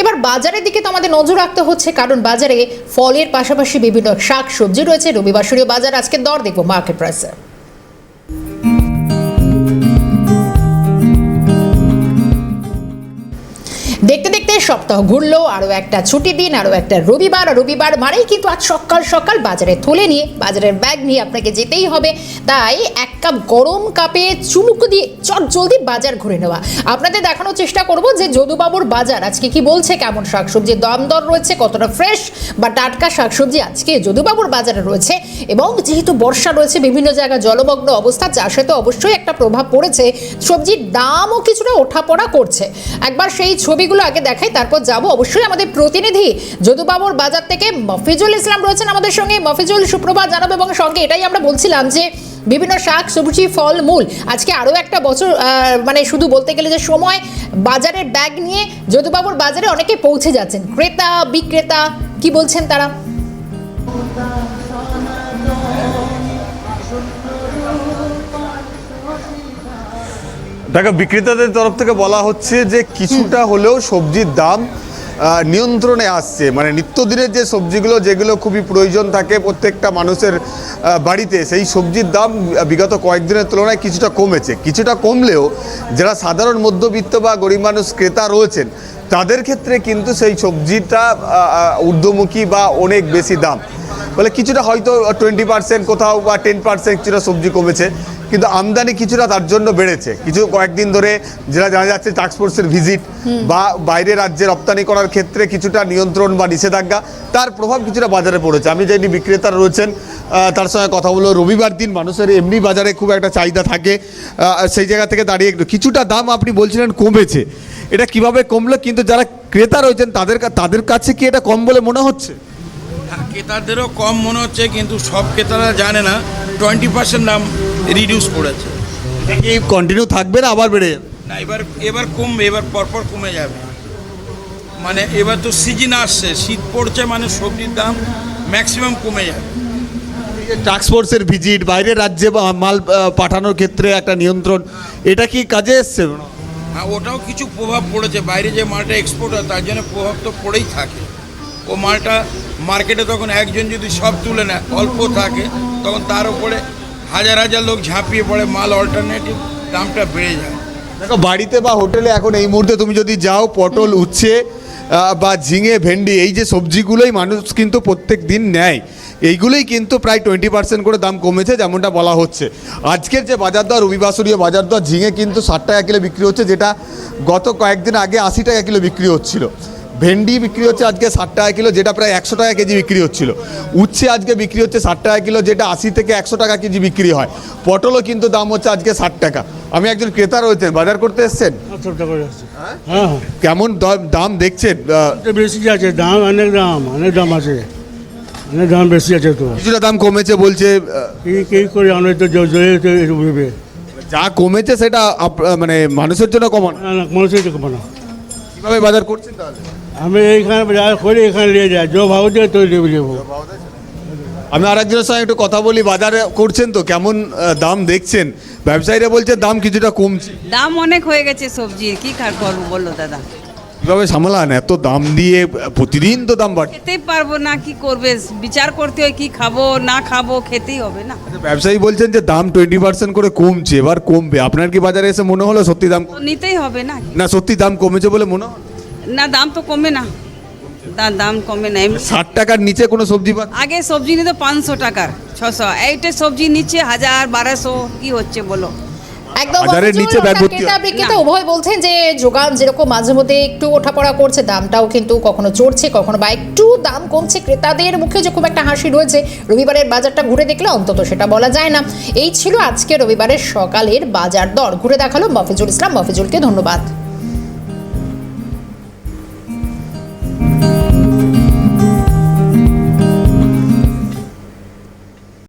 এবার বাজারের দিকে তো আমাদের নজর রাখতে হচ্ছে, কারণ বাজারে ফলের পাশাপাশি বিভিন্ন শাক সবজি রয়েছে রবিবাসরীয় বাজার আজকে দর দেখব মার্কেট প্রাইসে দেখতে দেখতে সপ্তাহ ঘুরলো, আরও একটা ছুটি দিন, আরও একটা রবিবার। আর রবিবার মানেই কিন্তু আজ সকাল সকাল বাজারে থলে নিয়ে, বাজারের ব্যাগ নিয়ে আপনাকে যেতেই হবে। তাই এক কাপ গরম কাপে চুমুক দিয়ে চট জলদি বাজার ঘুরে নেওয়া। আপনাদের দেখানোর চেষ্টা করব যে যদুবাবুর বাজার আজকে কি বলছে, কেমন শাকসবজির দাম দর রয়েছে, কতটা ফ্রেশ বা টাটকা শাকসবজি আজকে যদুবাবুর বাজারে রয়েছে। এবং যেহেতু বর্ষা রয়েছে, বিভিন্ন জায়গায় জলমগ্ন অবস্থা চাষে তো অবশ্যই একটা প্রভাব পড়েছে। সবজির দামও কিছুটা ওঠাপড়া করছে। একবার সেই ছবিগুলো আগে দেখাই তারপর যাব অবশ্যই আমাদের প্রতিনিধি যদুবাবুর বাজার থেকে মফিজুল ইসলাম রয়েছেন আমাদের সঙ্গে। মফিজুল, সুপ্রভাত, জানাব এবং সঙ্গে এটাই আমরা বলছিলাম যে বিভিন্ন শাক, সবজি ফল মূল আজকে আরও একটা বছর মানে শুধু বলতে গেলে যে সময়, বাজারের ব্যাগ নিয়ে যদুবাবুর বাজারে অনেকে পৌঁছে যাচ্ছেন। ক্রেতা, বিক্রেতা, কি বলছেন তারা? দেখো, বিক্রেতাদের তরফ থেকে বলা হচ্ছে যে কিছুটা হলেও সবজির দাম নিয়ন্ত্রণে আসছে। মানে নিত্যদিনের যে সবজিগুলো, যেগুলো খুবই প্রয়োজন থাকে প্রত্যেকটা মানুষের বাড়িতে, সেই সবজির দাম বিগত কয়েকদিনের তুলনায় কিছুটা কমেছে। কিছুটা কমলেও যারা সাধারণ মধ্যবিত্ত বা গরিব মানুষ, ক্রেতা রয়েছেন, তাদের ক্ষেত্রে কিন্তু সেই সবজিটা ঊর্ধ্বমুখী বা অনেক বেশি দাম। বলে কিছুটা হয়তো টোয়েন্টি পার্সেন্ট কোথাও বা টেন পার্সেন্ট কিছুটা সবজি কমেছে। কিন্তু আমদানি কিছুটা তার জন্য বেড়েছে। কিছু কয়েকদিন ধরে যেটা জানা যাচ্ছে টাস্কফোর্সের ভিজিট বা বাইরে রাজ্যে রপ্তানি করার ক্ষেত্রে কিছুটা নিয়ন্ত্রণ বা নিষেধাজ্ঞা তার প্রভাব কিছুটা বাজারে পড়েছে। আমি জানি বিক্রেতারা রয়েছেন তার সঙ্গে কথা বলব। রবিবার দিন মানুষের এমনি বাজারে খুব একটা চাহিদা থাকে। সেই জায়গা থেকে দাঁড়িয়ে কিছুটা দাম আপনি বলছিলেন কমেছে। এটা কীভাবে কমলো? কিন্তু যারা ক্রেতা রয়েছেন তাদের তাদের কাছে কি এটা কম বলে মনে হচ্ছে? হ্যাঁ, ক্রেতাদেরও কম মনে হচ্ছে কিন্তু সব ক্রেতারা জানে না। টোয়েন্টি পার্সেন্ট দাম রিডিউস করেছে। কি কন্টিনিউ থাকবে না আবার বেড়ে যাবে? না এবার এবার কমবে এবার পরপর কমে যাবে। মানে এবার তো সিজন আসছে শীত পড়ছে মানে সবজির দাম ম্যাক্সিমাম কমে যাবে। টাস্কফোর্সের ভিজিট বাইরের রাজ্যে মাল পাঠানোর ক্ষেত্রে একটা নিয়ন্ত্রণ এটা কি কাজে এসছে? হ্যাঁ ওটাও কিছু প্রভাব পড়েছে। বাইরে যে মালটা এক্সপোর্ট হয় তার জন্য প্রভাব তো পড়েই থাকে। ও মালটা মার্কেটে তখন একজন যদি সব তুলে নেয় অল্প থাকে তখন তার উপরে হাজার হাজার লোক ঝাঁপিয়ে পড়ে মাল অল্টারনেটিভ দামটা বেড়ে যায়। দেখো বাড়িতে বা হোটেলে এখন এই মুহূর্তে তুমি যদি যাও পটল উচ্ছে বা ঝিঙে ভেন্ডি এই যে সবজিগুলোই মানুষ কিন্তু প্রত্যেক দিন নেয়। এইগুলোই কিন্তু প্রায় টোয়েন্টি পার্সেন্ট করে দাম কমেছে যেমনটা বলা হচ্ছে। আজকের যে বাজার দর রবিবাসরীয় বাজার দর ঝিঙে কিন্তু ষাট টাকা কিলো বিক্রি হচ্ছে যেটা গত কয়েকদিন আগে আশি টাকা কিলো বিক্রি হচ্ছিল। ভেন্ডি বিক্রি হচ্ছে আজকে ষাট টাকা কিলো যেটা প্রায় একশো টাকা কেজি বিক্রি হচ্ছিল। উচ্ছে আজকে বিক্রি হচ্ছে ষাট টাকা কিলো যেটা আশি থেকে একশো টাকা কেজি বিক্রি হয়। পটলও কিন্তু দাম হচ্ছে আজকে ষাট টাকা। আমি একজন ক্রেতা রয়েছেন বাজার করতে এসছেন? হ্যাঁ হ্যাঁ। কেমন দাম দেখছেন? বেশি আছে দাম অনেক দাম অনেক দাম আছে। অনেক দাম বেশি আছে তো। কিছুটা দাম কমেছে বলছে কি করে আমরা তো যা কমেছে সেটা মানে মানুষের জন্য কমানো। মানুষের জন্য কমানো। কীভাবে বাজার করছেন তাহলে? আমি এইখানে বাজার করি এখানে নিয়ে যাই। যে ভাও দিয়ে তো দেবো। দেবো আমি আর একজনের সঙ্গে একটু কথা বলি বাজারে করছেন তো কেমন দাম দেখছেন? ব্যবসায়ীরা বলছে দাম কিছুটা কমছে। দাম অনেক হয়ে গেছে সবজির কি খার করব বলো দাদা? কীভাবে সামলান? এত দাম দিয়ে প্রতিদিন তো দাম বাড়ছে। খেতেই পারব না কি করবে? বিচার করতে হয় কি খাব না খাব খেতেই হবে না। ব্যবসায়ী বলছেন যে দাম টোয়েন্টি পার্সেন্ট করে কমছে এবার কমবে। আপনার কি বাজারে এসে মনে হলো সত্যি দাম তো নিতেই হবে না না সত্যি দাম কমেছে বলে মনে হলো? না দাম তো কমে না। তার দাম কমে না ষাট টাকার নিচে কোনো সবজি আগে সবজি নিত পাঁচশো টাকার ছশো। এইটা সবজি নিচ্ছে হাজার বারোশো কি হচ্ছে বলো? একদম নিচে। বিক্রেতা উভয় বলছেন যে যোগান যেরকম মাঝে মধ্যে একটু ওঠাপড়া করছে দামটাও কিন্তু কখনো চড়ছে কখনো বা একটু দাম কমছে। ক্রেতাদের মুখে যে খুব একটা হাসি রয়েছে রবিবারের বাজারটা ঘুরে দেখলে অন্তত সেটা বলা যায় না। এই ছিল আজকে রবিবারের সকালের বাজার দর। ঘুরে দেখাল মফিজুল ইসলাম। মফিজুলকে ধন্যবাদ।